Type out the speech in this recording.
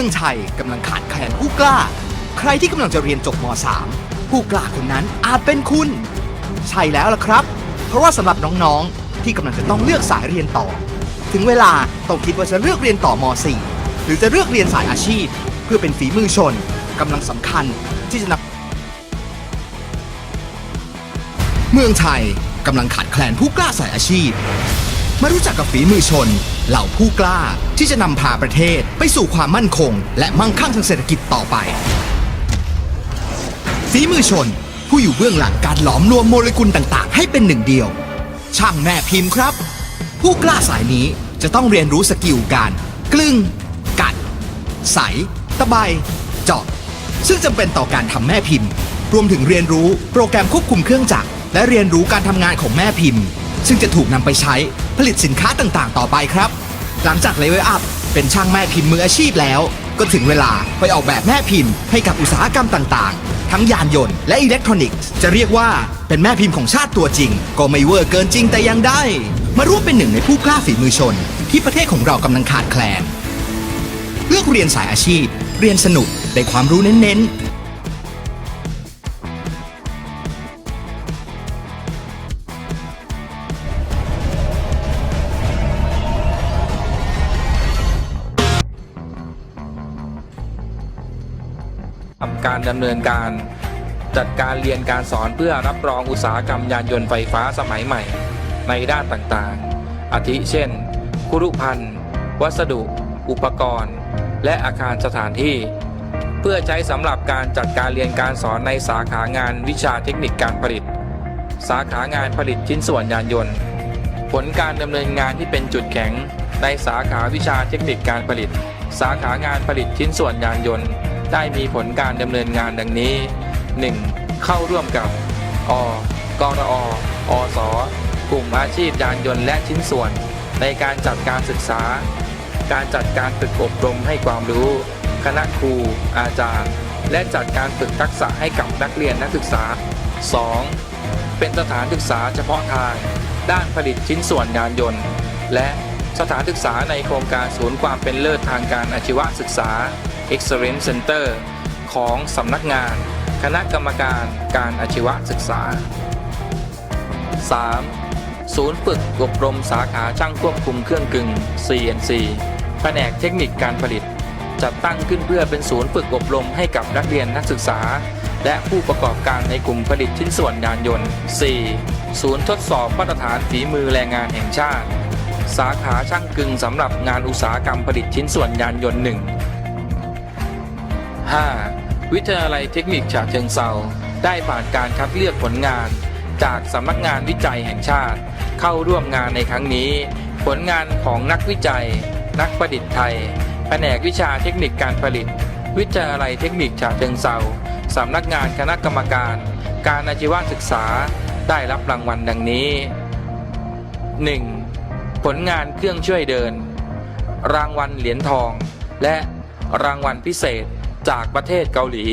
มืองไทยกำลังขาดแคลนผู้กล้า ใครที่กำลังจะเรียนจบม .3 ผู้กล้าคนนั้นอาจเป็นคุณ ใช่แล้วล่ะครับ เพราะว่าสำหรับน้องๆ ที่กำลังจะต้องเลือกสายเรียนต่อ ถึงเวลาต้องคิดว่าจะเลือกเรียนต่อม .4 หรือจะเลือกเรียนสายอาชีพ เพื่อเป็นฝีมือชนกำลังสำคัญที่จะนำเมืองไทยกำลังขาดแคลนผู้กล้าสายอาชีพ มารู้จักกับฝีมือชน เหล่าผู้กล้าที่จะนำพาประเทศไปสู่ความมั่นคง และมั่งคั่งทางเศรษฐกิจต่อไป ฝีมือชน ผู้อยู่เบื้องหลังการหลอมรวมโมเลกุลต่างๆ ให้เป็นหนึ่งเดียว ช่างแม่พิมพ์ครับ ผู้กล้าสายนี้จะต้องเรียนรู้สกิลการกลึง กัด ใส ตะไบเจาะซึ่งจำเป็นต่อการทำแม่พิมพ์ รวมถึงเรียนรู้โปรแกรมควบคุมเครื่องจักรและเรียนรู้การทำงานของแม่พิมพ์ ซึ่งจะถูกนำไปใช้ผลิตสินค้าต่างๆ ต่อไปครับ หลังจากเลเวลอัพเป็นช่างแม่พิมพ์มืออาชีพแล้ว ก็ถึงเวลาไปออกแบบแม่พิมพ์ให้กับอุตสาหกรรมต่างๆ ทั้งยานยนต์และอิเล็กทรอนิกส์จะเรียกว่าเป็นแม่พิมพ์ของชาติตัวจริง ก็ไม่เวอร์เกินจริงแต่ยังได้ มาร่วมเป็นหนึ่งในผู้กล้าฝีมือชน ที่ประเทศของเรากำลังขาดแคลน เลือกเรียนสายอาชีพ เรียนสนุกได้ความรู้เน้นๆ ทำการดำเนินการ จัดการเรียนการสอนเพื่อรับรองอุตสาหกรรมยานยนต์ไฟฟ้าสมัยใหม่ ในด้านต่างๆ อาทิเช่น คุรุพันธ์ วัสดุ อุปกรณ์ และอาคารสถานที่ เพื่อใช้สำหรับการจัดการเรียนการสอนในสาขางานวิชาเทคนิคการผลิต สาขางานผลิตชิ้นส่วนยานยนต์ ผลการดำเนินงานที่เป็นจุดแข็งในสาขาวิชาเทคนิคการผลิต สาขางานผลิตชิ้นส่วนยานยนต์ ได้มีผลการดำเนินงานดังนี้ 1. เข้าร่วมกับ อ กรออสกลุ่มอาชีพยานยนต์และชิ้นส่วน ในการจัดการศึกษา การจัดการฝึกอบรมให้ความรู้ คณะครู อาจารย์ และจัดการฝึกทักษะให้กับนักเรียนนักศึกษา 2. เป็นสถานศึกษาเฉพาะทาง ด้านผลิตชิ้นส่วนยานยนต์ และสถานศึกษาในโครงการศูนย์ความเป็นเลิศทางการอาชีวศึกษา Excellence Center ของสำนักงาน คณะกรรมการการอาชีวศึกษา 3. ศูนย์ฝึกอบรมสาขาช่างควบคุมเครื่องกึ่ง CNC แผนกเทคนิคการผลิต จัดตั้งขึ้นเพื่อเป็นศูนย์ฝึกอบรมให้กับนักเรียนนักศึกษา และผู้ประกอบการในกลุ่มผลิตชิ้นส่วนยานยนต์ 4. ศูนย์ทดสอบมาตรฐานฝีมือแรงงานแห่งชาติ สาขาช่างกึ่งสำหรับงานอุตสาหกรรมผลิตชิ้นส่วนยานยนต์หนึ่ง 5. วิทยาลัยเทคนิคฉะเชิงเซาได้ผ่านการคัดเลือกผลงาน จากสำนักงานวิจัยแห่งชาติ เข้าร่วมงานในครั้งนี้ ผลงานของนักวิจัย นักประดิษฐ์ไทย แผนกวิชาเทคนิคการผลิต วิทยาลัยเทคนิคฉะเชิงเซาสำนักงานคณะกรรมการ การอาชีวศึกษาได้รับรางวัลดังนี้ 1. ผลงานเครื่องช่วยเดิน รางวัลเหรียญทอง และรางวัลพิเศษ จากประเทศเกาหลี